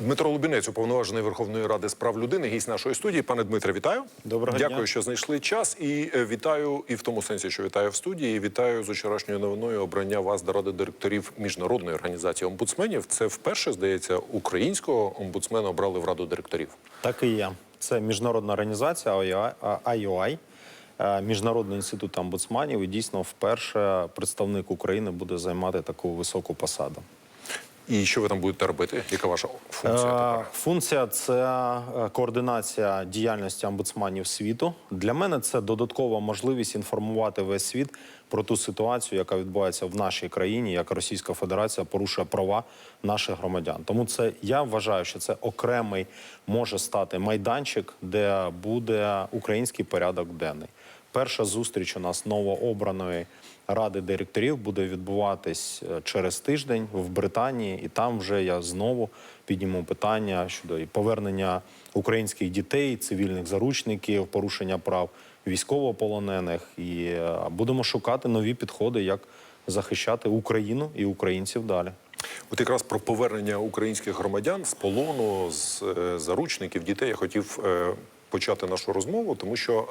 Дмитро Лубінець, уповноважений Верховної Ради з прав людини, гість нашої студії. Пане Дмитре, вітаю. Доброго Дякую, що знайшли час. І е, вітаю і в тому сенсі, що вітаю в студії. І вітаю з вчорашньою новиною обрання вас до ради директорів міжнародної організації омбудсменів. Це вперше здається українського омбудсмена обрали в раду директорів. Так і є. Це міжнародна організація IOI, е, Міжнародний інститут омбудсманів. І дійсно вперше представник України буде займати таку високу посаду. І що ви там будете робити? Яка ваша функція? Е, тепер? Функція це е, координація діяльності омбудсманів світу. Для мене це додаткова можливість інформувати весь світ про ту ситуацію, яка відбувається в нашій країні, як Російська Федерація порушує права наших громадян. Тому це я вважаю, що це окремий може стати майданчик, де буде український порядок денний. Перша зустріч у нас новообраної ради директорів буде відбуватись е, через тиждень в Британії, і там вже я знову підніму питання щодо повернення українських дітей, цивільних заручників, порушення прав військовополонених. І е, будемо шукати нові підходи, як захищати Україну і українців далі. От якраз про повернення українських громадян з полону, з е, заручників дітей я хотів почати нашу розмову, тому що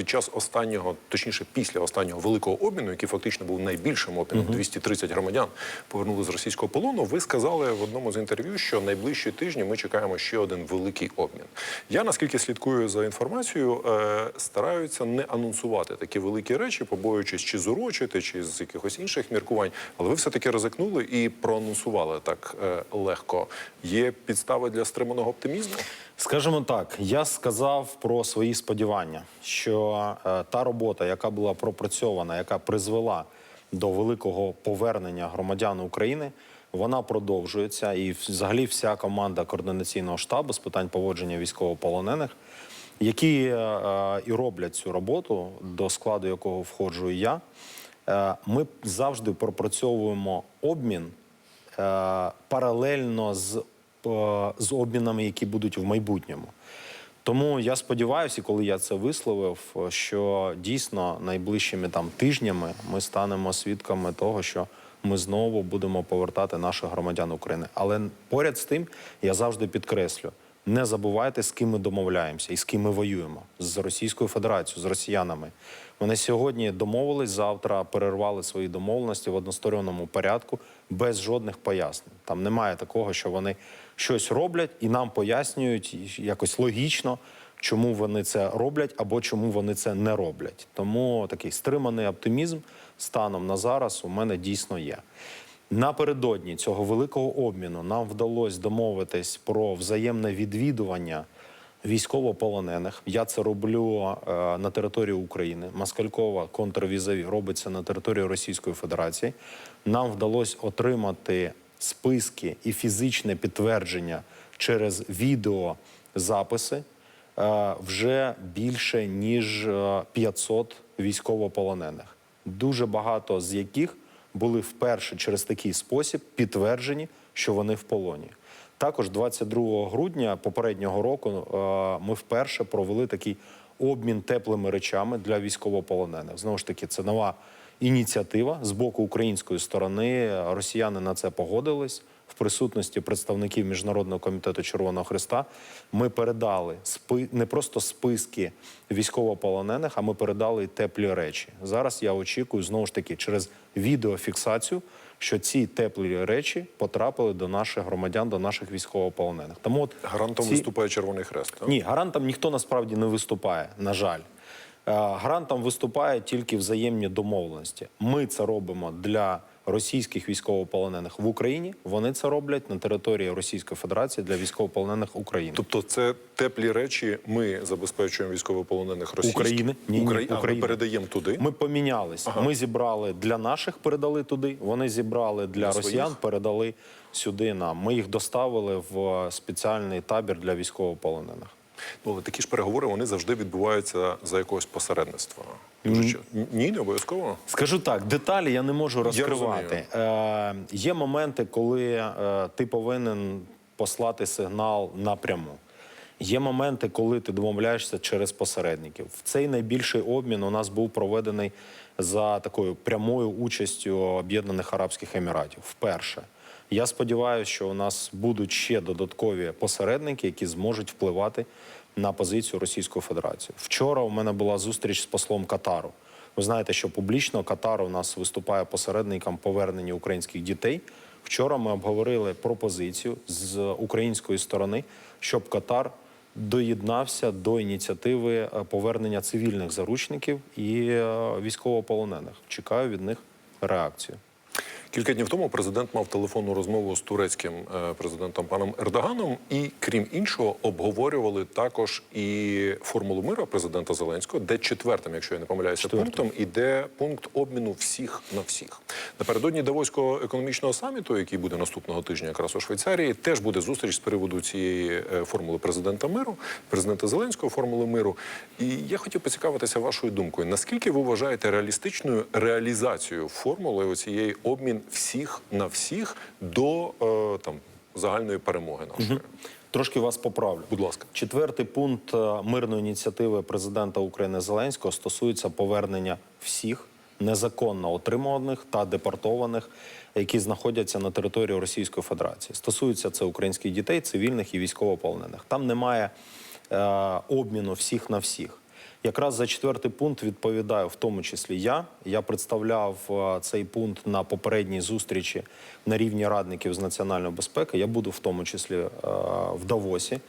під час останнього, точніше, після останнього великого обміну, який фактично був найбільшим обміном, 230 громадян повернули з російського полону. Ви сказали в одному з інтерв'ю, що найближчі тижні ми чекаємо ще один великий обмін. Я наскільки слідкую за інформацією, е, стараються не анонсувати такі великі речі, побоюючись чи зурочити, чи з якихось інших міркувань. Але ви все таки ризикнули і проанонсували так е, легко. Є підстави для стриманого оптимізму? Скажімо так, я сказав про свої сподівання, що е, та робота, яка була пропрацьована, яка призвела до великого повернення громадян України, вона продовжується. І взагалі вся команда координаційного штабу з питань поводження військовополонених, які е, е, і роблять цю роботу, до складу якого входжу я, ми завжди пропрацьовуємо обмін паралельно з, з обмінами, які будуть в майбутньому. Тому я сподіваюся, коли я це висловив, що дійсно найближчими там тижнями ми станемо свідками того, що ми знову будемо повертати наших громадян України. Але поряд з тим я завжди підкреслю: не забувайте, з ким ми домовляємося і з ким ми воюємо з Російською Федерацією, з росіянами. Вони сьогодні домовились, завтра перервали свої домовленості в односторонньому порядку без жодних пояснень. Там немає такого, що вони щось роблять і нам пояснюють якось логічно, чому вони це роблять або чому вони це не роблять. Тому такий стриманий оптимізм станом на зараз у мене дійсно є. Напередодні цього великого обміну нам вдалося домовитись про взаємне відвідування військовополонених. Я це роблю е, на території України. Маскалькова контрвізові робиться на території Російської Федерації. Нам вдалося отримати списки і фізичне підтвердження через відеозаписи е, вже більше ніж е, 500 військовополонених, дуже багато з яких були вперше через такий спосіб підтверджені, що вони в полоні. Також 22 грудня попереднього року е, ми вперше провели такий обмін теплими речами для військовополонених. Знову ж таки, це нова ініціатива з боку української сторони. Росіяни на це погодились в присутності представників міжнародного комітету Червоного Христа. Ми передали спи не просто списки військовополонених, а ми передали й теплі речі. Зараз я очікую знову ж таки через відеофіксацію, що ці теплі речі потрапили до наших громадян, до наших військовополонених. Тому от Гарантом ці- виступає Червоний Хрест. так? ні, гарантом ніхто насправді не виступає, на жаль. Е, Гарантом виступає тільки взаємні домовленості. Ми це робимо для російських військовополонених в Україні. Вони це роблять на території Російської Федерації для військовополонених України. Тобто це теплі речі. Ми забезпечуємо військовополонених російських України? Ні, ні, Украї- А, ми передаємо туди. Ми помінялись. Ми зібрали для наших, передали туди. Вони зібрали для, Для росіян, своїх? передали сюди нам. Ми їх доставили в спеціальний табір для військовополонених. Ну, але такі ж переговори вони завжди відбуваються за якогось посередництва. Дуже Ні, не обов'язково. Скажу так, деталі я не можу розкривати. Е, є моменти, коли е, ти повинен послати сигнал напряму. Є моменти, коли ти домовляєшся через посередників. В цей найбільший обмін у нас був проведений за такою прямою участю Об'єднаних Арабських Еміратів. Вперше. Я сподіваюся, що у нас будуть ще додаткові посередники, які зможуть впливати на позицію Російської Федерації. Вчора у мене була зустріч з послом Катару. Ви знаєте, що публічно Катар у нас виступає посередником повернення українських дітей. Вчора ми обговорили пропозицію з української сторони, щоб Катар доєднався до ініціативи е, повернення цивільних заручників і е, військовополонених. Чекаю від них реакцію. Кілька днів тому президент мав телефонну розмову з турецьким е, президентом паном Ердоганом, і крім іншого, обговорювали також і формулу миру президента Зеленського, де четвертим, якщо я не помиляюся, Четвертим. пунктом іде пункт обміну всіх на всіх. Напередодні Давоського економічного саміту, який буде наступного тижня, якраз у Швейцарії, теж буде зустріч з приводу цієї е, формули президента миру, президента Зеленського формули миру. І я хотів поцікавитися вашою думкою. Наскільки ви вважаєте реалістичною реалізацію формули оцієї обмін всіх на всіх до е, там загальної перемоги нашої? Трошки вас поправлю. Будь ласка. Четвертий пункт е, мирної ініціативи президента України Зеленського стосується повернення всіх незаконно отримуваних та депортованих, які знаходяться на території Російської Федерації. Стосується це українських дітей, цивільних і військовополонених. Там немає е, обміну всіх на всіх. Якраз за четвертий пункт відповідаю, в тому числі я. Я представляв е, цей пункт на попередній зустрічі на рівні радників з національної безпеки. Я буду в тому числі е, в Давосі.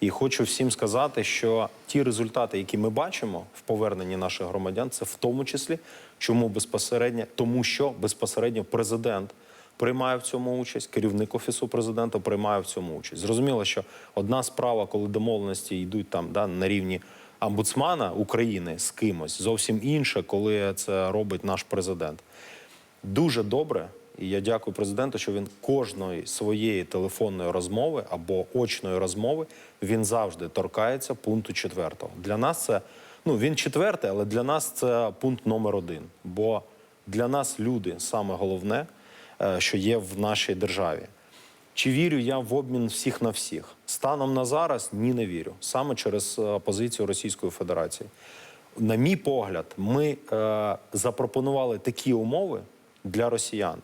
І хочу всім сказати, що ті результати, які ми бачимо в поверненні наших громадян, це в тому числі, чому безпосередньо, тому що безпосередньо президент приймає в цьому участь, керівник офісу президента приймає в цьому участь. Зрозуміло, що одна справа, коли домовленості йдуть там да, на рівні омбудсмана України з кимось, зовсім інше, коли це робить наш президент. Дуже добре, і я дякую президенту, що він кожної своєї телефонної розмови або очної розмови він завжди торкається пункту четвертого. Для нас це ну він четвертий, але для нас це пункт номер один. Бо для нас люди саме головне, е, що є в нашій державі. Чи вірю я в обмін всіх на всіх? Станом на зараз ні, не вірю. Саме через е, позицію Російської Федерації. На мій погляд, ми е, запропонували такі умови для росіян,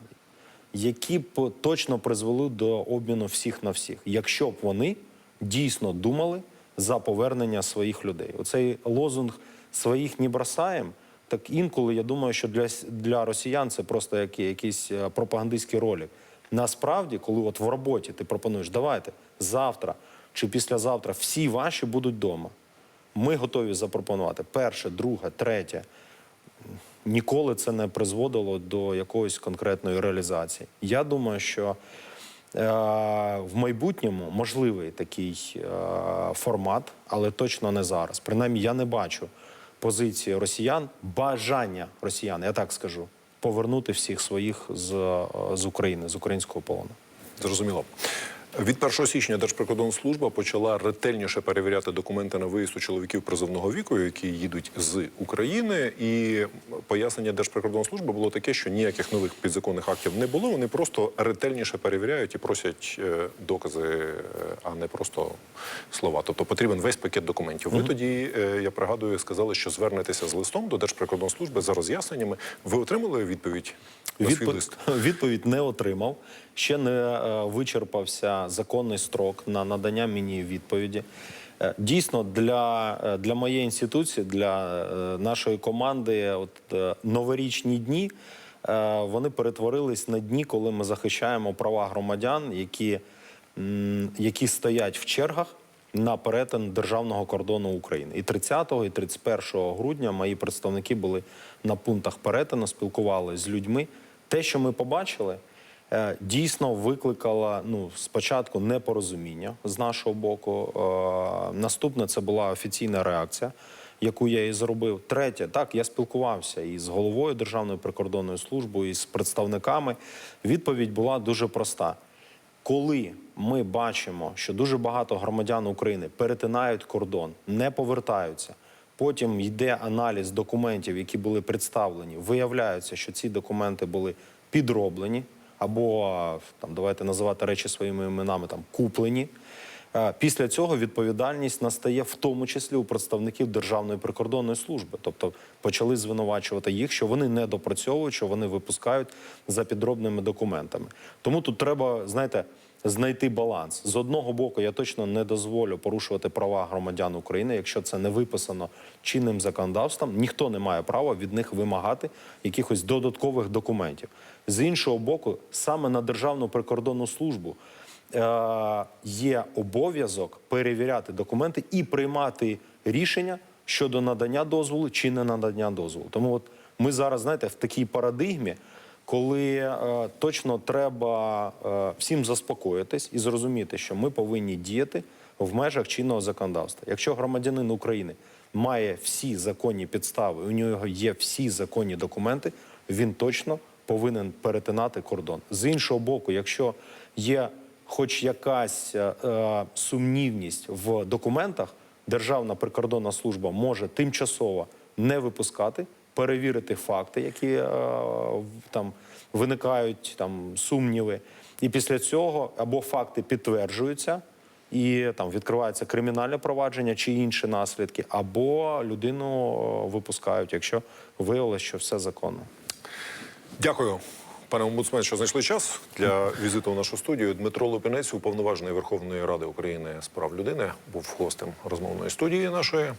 які б точно призвели до обміну всіх на всіх, якщо б вони дійсно думали за повернення своїх людей. Оцей лозунг своїх не бросаємо. Так інколи я думаю, що для, для росіян це просто який, якийсь е, пропагандистський ролик. Насправді, коли от в роботі ти пропонуєш, давайте завтра чи післязавтра всі ваші будуть вдома. Ми готові запропонувати перше, друге, третє. Ніколи це не призводило до якоїсь конкретної реалізації. Я думаю, що е, в майбутньому можливий такий е, формат, але точно не зараз. Принаймні, я не бачу позиції росіян, бажання росіян, я так скажу, повернути всіх своїх з, е, з України, з українського полону. Зрозуміло. Від 1 січня Держприкордонслужба почала ретельніше перевіряти документи на виїзд у чоловіків призовного віку, які їдуть з України. І пояснення Держприкордонслужби було таке, що ніяких нових підзаконних актів не було. Вони просто ретельніше перевіряють і просять е, докази, е, а не просто слова. Тобто потрібен весь пакет документів. Ви тоді, е, я пригадую, сказали, що звернетеся з листом до Держприкордонслужби за роз'ясненнями. Ви отримали відповідь на свій Відпо- лист? Відповідь не отримав. Ще не е, вичерпався законний строк на надання мені відповіді. Е, Дійсно, для, е, для моєї інституції, для нашої команди, от новорічні дні вони перетворились на дні, коли ми захищаємо права громадян, які, які стоять в чергах на перетин державного кордону України. І 30 і 31 грудня мої представники були на пунктах перетину, спілкувалися з людьми. Те, що ми побачили, е, дійсно викликало ну, спочатку непорозуміння з нашого боку. Е, Наступне це була офіційна реакція, яку я і зробив. Третє, так, я спілкувався і з головою Державної прикордонної служби, і з представниками. Відповідь була дуже проста. Коли ми бачимо, що дуже багато громадян України перетинають кордон, не повертаються, потім йде аналіз документів, які були представлені, виявляється, що ці документи були підроблені або там давайте називати речі своїми іменами там куплені. Після цього відповідальність настає в тому числі у представників Державної прикордонної служби. Тобто почали звинувачувати їх, що вони не допрацьовують, що вони випускають за підробними документами. Тому тут треба, знаєте, знайти баланс. З одного боку, я точно не дозволю порушувати права громадян України, якщо це не виписано чинним законодавством. Ніхто не має права від них вимагати якихось додаткових документів. З іншого боку, саме на Державну прикордонну службу є обов'язок перевіряти документи і приймати рішення щодо надання дозволу чи не надання дозволу. Тому от ми зараз, знаєте, в такій парадигмі, коли е, точно треба е, всім заспокоїтись і зрозуміти, що ми повинні діяти в межах чинного законодавства. Якщо громадянин України має всі законні підстави, у нього є всі законні документи, він точно повинен перетинати кордон. З іншого боку, якщо є хоч якась е, е, сумнівність в документах, Державна прикордонна служба може тимчасово не випускати, перевірити факти, які е, там виникають там сумніви, і після цього або факти підтверджуються. І там відкривається кримінальне провадження чи інші наслідки, або людину е, випускають, якщо виявилося, що все законно. Дякую, пане омбудсмен, що знайшли час для візиту в нашу студію. Дмитро Лупінець, уповноважений Верховної Ради України з прав людини, був гостем розмовної студії нашої.